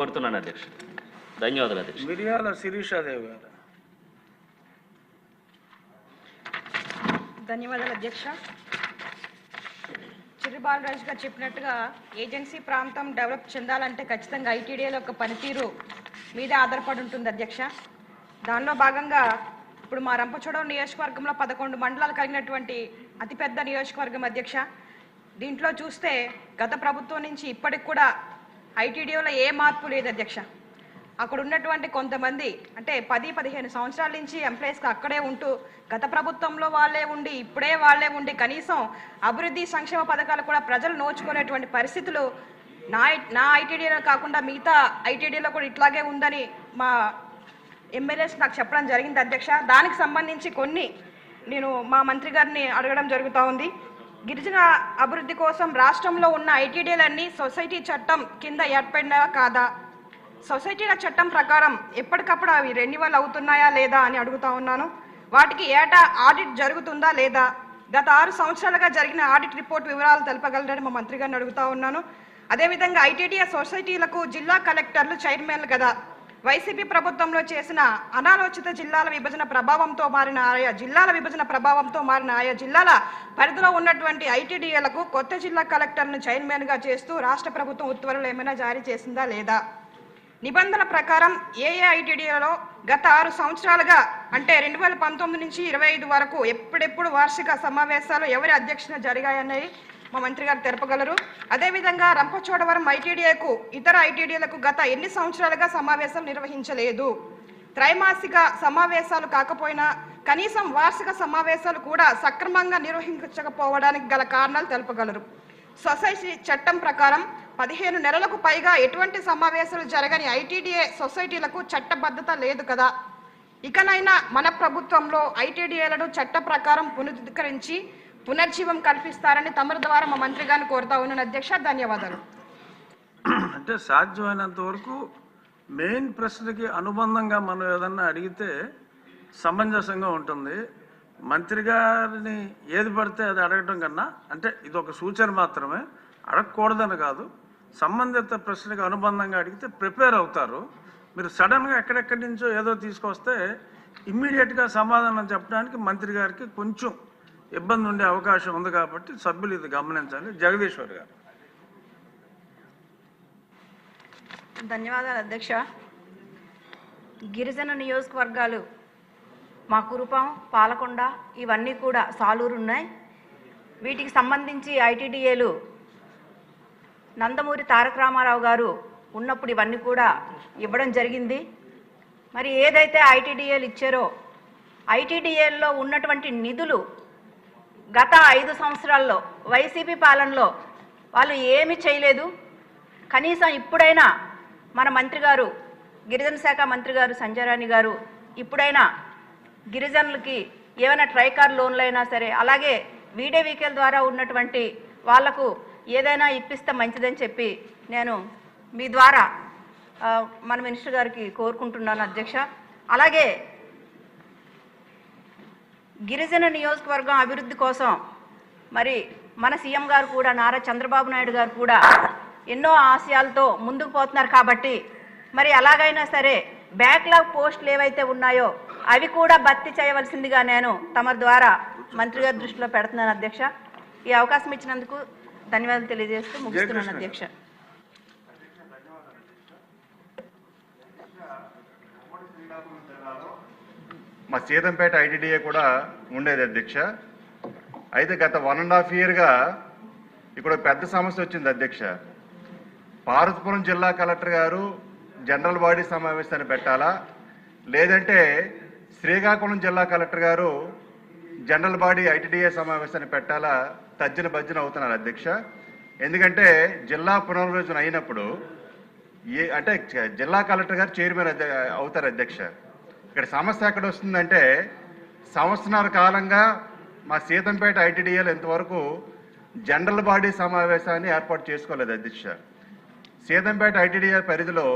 కోరుతున్నాను అధ్యక్ష. ధన్యవాదాలు అధ్యక్ష. మిరియాల శిరీషాదేవి గారు. ధన్యవాదాలు అధ్యక్ష. చిరు బాలరాజు గారు చెప్పినట్టుగా ఏజెన్సీ ప్రాంతం డెవలప్ చెందాలంటే ఖచ్చితంగా ఐటీడీఏల యొక్క పనితీరు మీదే ఆధారపడి ఉంటుంది అధ్యక్ష. దానిలో భాగంగా ఇప్పుడు మా రంపచోడవరం నియోజకవర్గంలో పదకొండు మండలాలు కలిగినటువంటి అతిపెద్ద నియోజకవర్గం అధ్యక్ష. దీంట్లో చూస్తే గత ప్రభుత్వం నుంచి ఇప్పటికి కూడా ఐటీడీఓలో ఏ మార్పు లేదు అధ్యక్ష. అక్కడ ఉన్నటువంటి కొంతమంది అంటే పది పదిహేను సంవత్సరాల నుంచి ఎంప్లాయీస్కి అక్కడే ఉంటూ గత ప్రభుత్వంలో వాళ్ళే ఉండి ఇప్పుడే వాళ్ళే ఉండి కనీసం అభివృద్ధి సంక్షేమ పథకాలు కూడా ప్రజలు నోచుకునేటువంటి పరిస్థితులు నా నా ఐటీడీలో కాకుండా మిగతా ఐటీడీలో కూడా ఇట్లాగే ఉందని మా ఎమ్మెల్యేస్ నాకు చెప్పడం జరిగింది అధ్యక్ష. దానికి సంబంధించి కొన్ని నేను మా మంత్రి గారిని అడగడం జరుగుతూ ఉంది. గిరిజన అభివృద్ధి కోసం రాష్ట్రంలో ఉన్న ఐటీడీలన్నీ సొసైటీ చట్టం కింద ఏర్పడినవా కాదా? సొసైటీల చట్టం ప్రకారం ఎప్పటికప్పుడు అవి రెన్యువల్ అవుతున్నాయా లేదా అని అడుగుతా ఉన్నాను. వాటికి ఏటా ఆడిట్ జరుగుతుందా లేదా? గత ఆరు సంవత్సరాలుగా జరిగిన ఆడిట్ రిపోర్ట్ వివరాలు తెలపగలరని మా మంత్రి గారిని అడుగుతా ఉన్నాను. అదేవిధంగా ఐటీడీఏ సొసైటీలకు జిల్లా కలెక్టర్లు చైర్మన్లు కదా వైసీపీ ప్రభుత్వంలో చేసిన అనాలోచిత జిల్లాల విభజన ప్రభావంతో మారిన ఆయా జిల్లాల విభజన ప్రభావంతో మారిన ఆయా జిల్లాల పరిధిలో ఉన్నటువంటి ఐటీడీఏలకు కొత్త జిల్లా కలెక్టర్ను చైర్మన్గా చేస్తూ రాష్ట్ర ప్రభుత్వం ఉత్తర్వులు ఏమైనా జారీ చేసిందా లేదా? నిబంధనల ప్రకారం ఏఏఐటీడీలలో గత ఆరు సంవత్సరాలుగా అంటే రెండు వేల పంతొమ్మిది నుంచి ఇరవై ఐదు వరకు ఎప్పుడెప్పుడు వార్షిక సమావేశాలు ఎవరి అధ్యక్షన జరిగాయన్నది మా మంత్రి గారు తెలపగలరు అదేవిధంగా రంపచోడవరం ఐటీడీఏకు ఇతర ఐటీడీలకు గత ఎన్ని సంవత్సరాలుగా సమావేశం నిర్వహించలేదు. త్రైమాసిక సమావేశాలు కాకపోయినా కనీసం వార్షిక సమావేశాలు కూడా సక్రమంగా నిర్వహించకపోవడానికి గల కారణాలు తెలపగలరు. సొసైటీ చట్టం ప్రకారం పదిహేను నెలలకు పైగా ఎటువంటి సమావేశాలు జరగని ఐటీడీఏ సొసైటీలకు చట్టబద్ధత లేదు కదా. ఇకనైనా మన ప్రభుత్వంలో ఐటీడీఏలను చట్ట ప్రకారం పునరుద్ధరించి పునర్జీవం కల్పిస్తారని తమరి ద్వారా మా మంత్రి గారిని కోరుతా ఉన్నాను. అధ్యక్ష ధన్యవాదాలు. అంటే సాధ్యమైనంత వరకు మెయిన్ ప్రశ్నకి అనుబంధంగా మనం ఏదన్నా అడిగితే సమంజసంగా ఉంటుంది. మంత్రి గారిని ఏది పడితే అది అడగటం కన్నా అంటే ఇది ఒక సూచన మాత్రమే అడగకూడదని కాదు. సంబంధిత ప్రశ్నకి అనుబంధంగా అడిగితే ప్రిపేర్ అవుతారు. మీరు సడన్గా ఎక్కడెక్కడి నుంచో ఏదో తీసుకొస్తే ఇమ్మీడియట్గా సమాధానం చెప్పడానికి మంత్రి గారికి కొంచెం ఇబ్బంది ఉండే అవకాశం ఉంది కాబట్టి సభ్యులు ఇది గమనించాలి. జగదీశ్వర్ గారు. ధన్యవాదాలు అధ్యక్ష. గిరిజన నియోజకవర్గాలు మా కురుపాం పాలకొండ ఇవన్నీ కూడా సాలూరు ఉన్నాయి. వీటికి సంబంధించి ఐటీడీఏలు నందమూరి తారక రామారావు గారు ఉన్నప్పుడు ఇవన్నీ కూడా ఇవ్వడం జరిగింది. మరి ఏదైతే ఐటీడీఏలు ఇచ్చారో ఐటీడీఏల్లో ఉన్నటువంటి నిధులు గత ఐదు సంవత్సరాల్లో వైసీపీ పాలనలో వాళ్ళు ఏమీ చేయలేదు. కనీసం ఇప్పుడైనా మన మంత్రి గారు గిరిజన శాఖ మంత్రి గారు సంజయరాణి గారు ఇప్పుడైనా గిరిజనులకి ఏమైనా ట్రైకార్ లోన్లు అయినా సరే అలాగే వీడియోవీకేల ద్వారా ఉన్నటువంటి వాళ్ళకు ఏదైనా ఇప్పిస్తే మంచిదని చెప్పి నేను మీ ద్వారా మన మినిస్టర్ గారికి కోరుకుంటున్నాను అధ్యక్ష. అలాగే గిరిజన నియోజకవర్గం అభివృద్ధి కోసం మరి మన సీఎం గారు కూడా నారా చంద్రబాబు నాయుడు గారు కూడా ఎన్నో ఆశయాలతో ముందుకు పోతున్నారు కాబట్టి మరి అలాగైనా సరే బ్యాక్లాగ్ పోస్టులు ఏవైతే ఉన్నాయో అవి కూడా భర్తీ చేయవలసిందిగా నేను తమ ద్వారా మంత్రి గారి దృష్టిలో పెడుతున్నాను అధ్యక్ష. ఈ అవకాశం ఇచ్చినందుకు ధన్యవాదాలు తెలియజేస్తూ ముగిస్తున్నాను అధ్యక్ష. మా సీతంపేట ఐటీడీఏ కూడా ఉండేది అధ్యక్ష. అయితే గత వన్ అండ్ హాఫ్ ఇయర్గా ఇక్కడ పెద్ద సమస్య వచ్చింది అధ్యక్ష. పార్వతీపురం జిల్లా కలెక్టర్ గారు జనరల్ బాడీ సమావేశాన్ని పెట్టాలా? లేదంటే శ్రీకాకుళం జిల్లా కలెక్టర్ గారు జనరల్ బాడీ ఐటీడీఏ సమావేశాన్ని పెట్టాలా? తజ్జన భజ్జన అవుతున్నారు అధ్యక్ష. ఎందుకంటే జిల్లా పునర్విభజన అయినప్పుడు ఏ అంటే జిల్లా కలెక్టర్ గారు చైర్మన్ అవుతారు అధ్యక్ష. ఇక్కడ సమస్య ఎక్కడ వస్తుందంటే సంవత్సరాల కాలంగా మా సీతంపేట ఐటీడీఎల్ ఇంతవరకు జనరల్ బాడీ సమావేశాన్ని ఏర్పాటు చేసుకోలేదు అధ్యక్ష. సీతంపేట ఐటీడీఎల్ పరిధిలో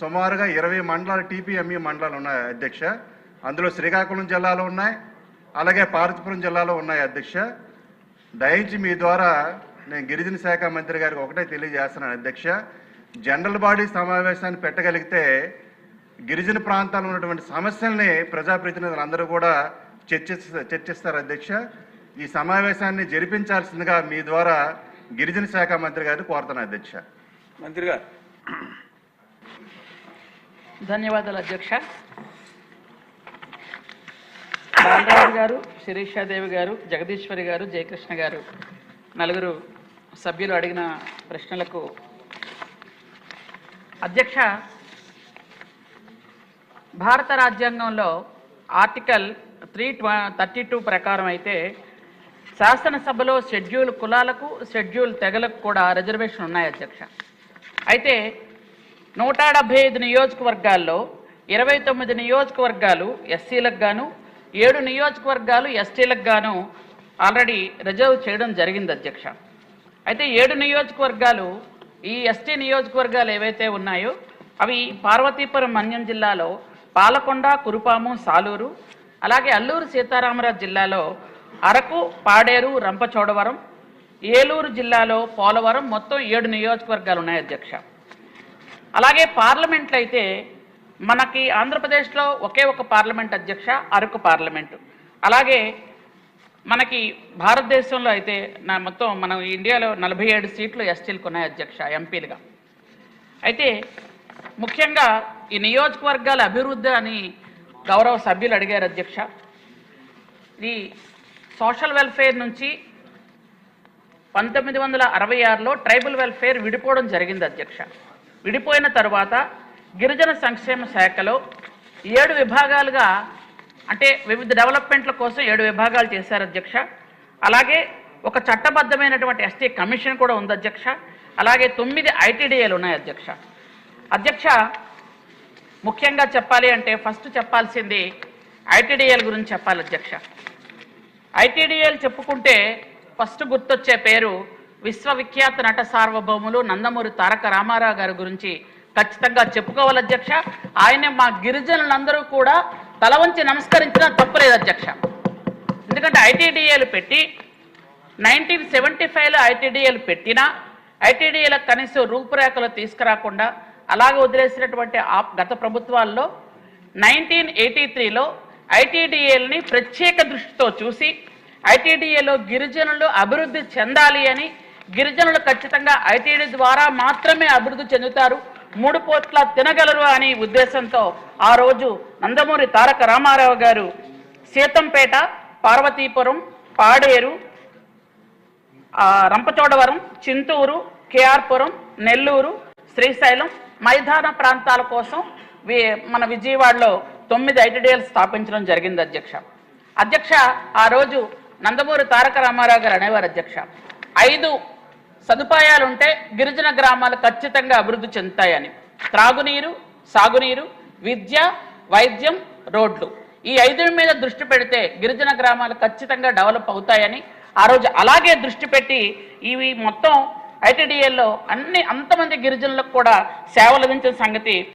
సుమారుగా ఇరవై మండలాలు టీపీఎంఈ మండలాలు ఉన్నాయి అధ్యక్ష. అందులో శ్రీకాకుళం జిల్లాలో ఉన్నాయి అలాగే పార్వతీపురం జిల్లాలో ఉన్నాయి అధ్యక్ష. దయించి మీ ద్వారా నేను గిరిజన శాఖ మంత్రి గారికి ఒకటే తెలియజేస్తున్నాను అధ్యక్ష. జనరల్ బాడీ సమావేశాన్ని పెట్టగలిగితే గిరిజన ప్రాంతాల్లో ఉన్నటువంటి సమస్యల్ని ప్రజాప్రతినిధులు అందరూ కూడా చర్చిస్త చర్చిస్తారు అధ్యక్ష. ఈ సమావేశాన్ని జరిపించాల్సిందిగా మీ ద్వారా గిరిజన శాఖ మంత్రి గారిని కోరుతున్నాను అధ్యక్ష. మంత్రి గారు. ధన్యవాదాలు అధ్యక్ష. బాలరాజు గారు శిరీషాదేవి గారు జగదీశ్వరి గారు జయకృష్ణ గారు నలుగురు సభ్యులు అడిగిన ప్రశ్నలకు అధ్యక్ష భారత రాజ్యాంగంలో ఆర్టికల్ త్రీ థర్టీ టూ ప్రకారం అయితే శాసనసభలో షెడ్యూల్ కులాలకు షెడ్యూల్ తెగలకు కూడా రిజర్వేషన్ ఉన్నాయి అధ్యక్ష. అయితే నూట డెబ్బై ఐదు నియోజకవర్గాల్లో ఇరవై తొమ్మిది నియోజకవర్గాలు ఎస్సీలకు గాను ఏడు నియోజకవర్గాలు ఎస్టీలకు గాను ఆల్రెడీ రిజర్వ్ చేయడం జరిగింది అధ్యక్ష. అయితే ఏడు నియోజకవర్గాలు ఈ ఎస్టీ నియోజకవర్గాలు ఏవైతే ఉన్నాయో అవి పార్వతీపురం మన్యం జిల్లాలో పాలకొండ కురుపాము సాలూరు అలాగే అల్లూరు సీతారామరాజు జిల్లాలో అరకు పాడేరు రంపచోడవరం ఏలూరు జిల్లాలో పోలవరం మొత్తం ఏడు నియోజకవర్గాలు ఉన్నాయి అధ్యక్ష. అలాగే పార్లమెంట్లు అయితే మనకి ఆంధ్రప్రదేశ్లో ఒకే ఒక పార్లమెంట్ అధ్యక్ష అరకు పార్లమెంటు. అలాగే మనకి భారతదేశంలో అయితే నా మొత్తం మనం ఇండియాలో నలభై ఏడు సీట్లు ఎస్టీలకు ఉన్నాయి అధ్యక్ష ఎంపీలుగా. అయితే ముఖ్యంగా ఈ నియోజకవర్గాల అభివృద్ధి అని గౌరవ సభ్యులు అడిగారు అధ్యక్ష. ఇది సోషల్ వెల్ఫేర్ నుంచి పంతొమ్మిది వందల అరవై ఆరులో ట్రైబల్ వెల్ఫేర్ విడిపోవడం జరిగింది అధ్యక్ష. విడిపోయిన తర్వాత గిరిజన సంక్షేమ శాఖలో ఏడు విభాగాలుగా అంటే వివిధ డెవలప్మెంట్ల కోసం ఏడు విభాగాలు చేశారు అధ్యక్ష. అలాగే ఒక చట్టబద్ధమైనటువంటి ఎస్టీ కమిషన్ కూడా ఉంది అధ్యక్ష. అలాగే తొమ్మిది ఐటీడీఏలు ఉన్నాయి అధ్యక్ష. అధ్యక్ష ముఖ్యంగా చెప్పాలి అంటే ఫస్ట్ చెప్పాల్సింది ఐటీడీఎల్ గురించి చెప్పాలి అధ్యక్ష. ఐటీడీఎల్ చెప్పుకుంటే ఫస్ట్ గుర్తొచ్చే పేరు విశ్వవిఖ్యాత నట సార్వభౌములు నందమూరి తారక రామారావు గారి గురించి ఖచ్చితంగా చెప్పుకోవాలి అధ్యక్ష. ఆయన మా గిరిజనులందరూ కూడా తల వంచి నమస్కరించినా తప్పులేదు అధ్యక్ష. ఎందుకంటే ఐటీడీఏలు పెట్టి నైన్టీన్ సెవెంటీ ఫైవ్లో ఐటీడీఏలు పెట్టినా ఐటీడీఏలకు కనీసం రూపురేఖలు తీసుకురాకుండా అలాగే వదిలేసినటువంటి ఆ గత ప్రభుత్వాల్లో నైన్టీన్ ఎయిటీ త్రీలో ఐటీడీఏల్ని ప్రత్యేక దృష్టితో చూసి ఐటీడీఏలో గిరిజనులు అభివృద్ధి చెందాలి అని గిరిజనులు ఖచ్చితంగా ఐటీడీ ద్వారా మాత్రమే అభివృద్ధి చెందుతారు మూడు పోట్ల తినగలరు అనే ఉద్దేశంతో ఆ రోజు నందమూరి తారక రామారావు గారు సీతంపేట పార్వతీపురం పాడేరు రంపచోడవరం చింతూరు కేఆర్పురం నెల్లూరు శ్రీశైలం మైదాన ప్రాంతాల కోసం వి- మన విజయవాడలో తొమ్మిది ఐటీడీఎల్ స్థాపించడం జరిగింది అధ్యక్ష. అధ్యక్ష ఆ రోజు నందమూరి తారక రామారావు గారు అనేవారు అధ్యక్ష. ఐదు సదుపాయాలు ఉంటే గిరిజన గ్రామాలు ఖచ్చితంగా అభివృద్ధి చెందుతాయని. త్రాగునీరు సాగునీరు విద్య వైద్యం రోడ్లు. ఈ ఐదు మీద దృష్టి పెడితే గిరిజన గ్రామాలు ఖచ్చితంగా డెవలప్ అవుతాయని ఆ రోజు అలాగే దృష్టి పెట్టి ఇవి మొత్తం ఐటీడీఏలో అన్ని అంతమంది గిరిజనులకు కూడా సేవలు అందించిన సంగతి